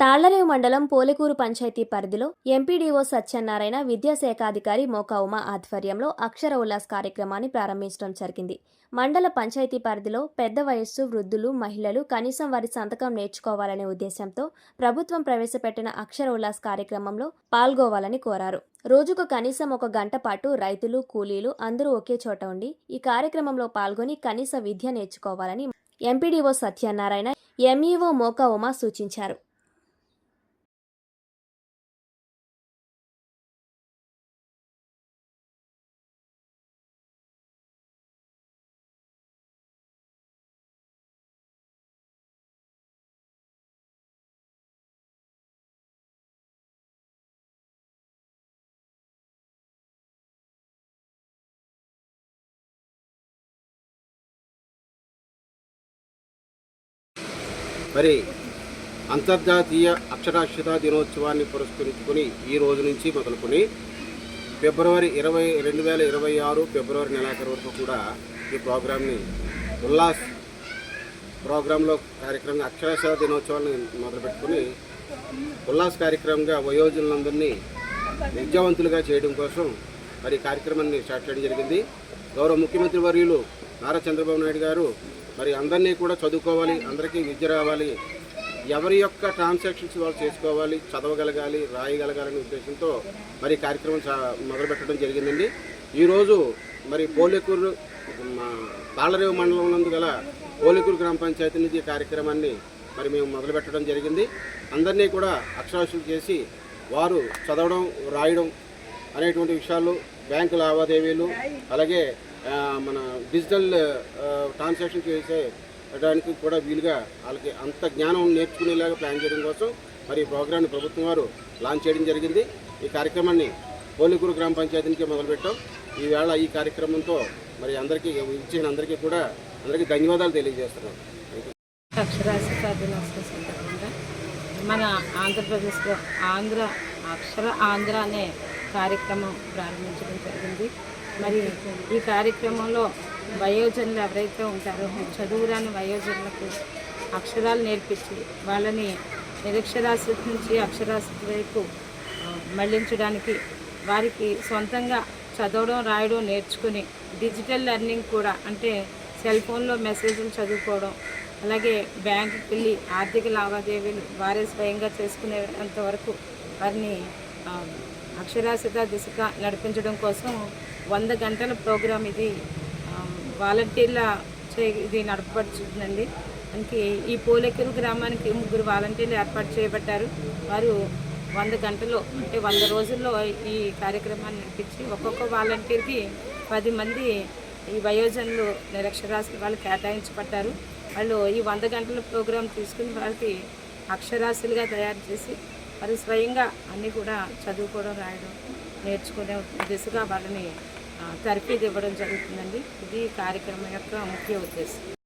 తాళ్ళరేవు మండలం పోలేకూరు పంచాయతీ పరిధిలో ఎంపీడీఓ సత్యనారాయణ విద్యాశాఖాధికారి మోకా ఉమా ఆధ్వర్యంలో అక్షర ఉల్లాస్ కార్యక్రమాన్ని ప్రారంభించడం జరిగింది. మండల పంచాయతీ పరిధిలో పెద్ద వయస్సు వృద్ధులు మహిళలు కనీసం వారి సంతకం నేర్చుకోవాలనే ఉద్దేశంతో ప్రభుత్వం ప్రవేశపెట్టిన అక్షర ఉల్లాస్ కార్యక్రమంలో పాల్గొవాలని కోరారు. రోజుకు కనీసం ఒక గంట పాటు రైతులు కూలీలు అందరూ ఒకే చోట ఉండి ఈ కార్యక్రమంలో పాల్గొని కనీస విద్య నేర్చుకోవాలని ఎంపీడీఓ సత్యనారాయణ ఎంఈఓ మోకా ఉమా సూచించారు. మరి అంతర్జాతీయ అక్షరాస్యత దినోత్సవాన్ని పురస్కరించుకొని ఈ రోజు నుంచి మొదలుకొని ఫిబ్రవరి ఇరవై రెండు వేల ఇరవై ఆరు ఫిబ్రవరి నెలాఖరు వరకు కూడా ఈ ప్రోగ్రామ్ని ఉల్లాస్ ప్రోగ్రాంలో కార్యక్రమంగా అక్షరాస్యత దినోత్సవాన్ని మొదలుపెట్టుకుని ఉల్లాస్ కార్యక్రమంగా వయోజనులందరినీ విద్యావంతులుగా చేయడం కోసం మరి కార్యక్రమాన్ని స్టార్ట్ చేయడం జరిగింది. గౌరవ ముఖ్యమంత్రి వర్యులు నారా చంద్రబాబు నాయుడు గారు మరి అందరినీ కూడా చదువుకోవాలి అందరికీ విద్య రావాలి. ఎవరి యొక్క ట్రాన్సాక్షన్స్ వాళ్ళు చేసుకోవాలి చదవగలగాలి రాయగలగాలనే ఉద్దేశంతో మరి కార్యక్రమం చా- మొదలుపెట్టడం జరిగిందండి. ఈరోజు మరి పోలేకూరు మా తాళరేవు మండలం నందు గల పోలేకూరు గ్రామ పంచాయతీ నుంచి కార్యక్రమాన్ని మరి మేము మొదలుపెట్టడం జరిగింది. అందరినీ కూడా అక్షరాస్యులు చేసి వారు చదవడం రాయడం అనేటువంటి విషయాలు బ్యాంకు లావాదేవీలు అలాగే మన డిజిటల్ ట్రాన్సాక్షన్ ట్రాన్సాక్షన్ చేసేయడానికి కూడా వీలుగా వాళ్ళకి అంత జ్ఞానం నేర్చుకునేలాగా ప్లాన్ చేయడం కోసం మరి ఈ ప్రోగ్రామ్ని ప్రభుత్వం వారు లాంచ్ చేయడం జరిగింది. ఈ కార్యక్రమాన్ని పోలికూరు గ్రామ పంచాయతీ నుంచి మొదలుపెట్టాం. ఈవేళ ఈ కార్యక్రమంతో మరి అందరికీ ఇచ్చిన అందరికీ కూడా అందరికీ ధన్యవాదాలు తెలియజేస్తున్నాం. అక్షరాస్యత దినోత్సవం సందర్భంగా మన ఆంధ్రప్రదేశ్లో ఆంధ్ర అక్షర ఆంధ్ర అనే కార్యక్రమం ప్రారంభించడం జరిగింది. మరి ఈ కార్యక్రమంలో వయోజనులు ఎవరైతే ఉంటారో చదువురాని వయోజనులకు అక్షరాలు నేర్పించి వాళ్ళని నిరక్షరాస్యత నుంచి అక్షరాస్యత వైపు మళ్ళించడానికి వారికి సొంతంగా చదవడం రాయడం నేర్చుకుని డిజిటల్ లెర్నింగ్ కూడా అంటే సెల్ ఫోన్లో మెసేజ్లు చదువుకోవడం అలాగే బ్యాంకుకి వెళ్ళి ఆర్థిక లావాదేవీలు వారే స్వయంగా చేసుకునేంత వరకు వారిని అక్షరాస్యత దిశగా నడిపించడం కోసం వంద గంటల ప్రోగ్రాం ఇది వాలంటీర్ల చే ఇది నడపబడుతుందండి. మనకి ఈ పోలేకెరు గ్రామానికి ముగ్గురు వాలంటీర్లు ఏర్పాటు చేయబడ్డారు. వారు వంద గంటలో అంటే వంద రోజుల్లో ఈ కార్యక్రమాన్ని నడిపించి ఒక్కొక్క వాలంటీర్కి పది మంది ఈ వయోజనులు నిరక్షరాస్యులు వాళ్ళు కేటాయించబడ్డారు. వాళ్ళు ఈ వంద గంటల ప్రోగ్రాం తీసుకుని వాళ్ళకి అక్షరాస్యులుగా తయారు చేసి వారు స్వయంగా అన్నీ కూడా చదువుకోవడం రాయడం నేర్చుకునే దిశగా వాళ్ళని తర్ఫీదు ఇవ్వడం జరుగుతుందండి. ఇది కార్యక్రమం యొక్క ముఖ్య ఉద్దేశం.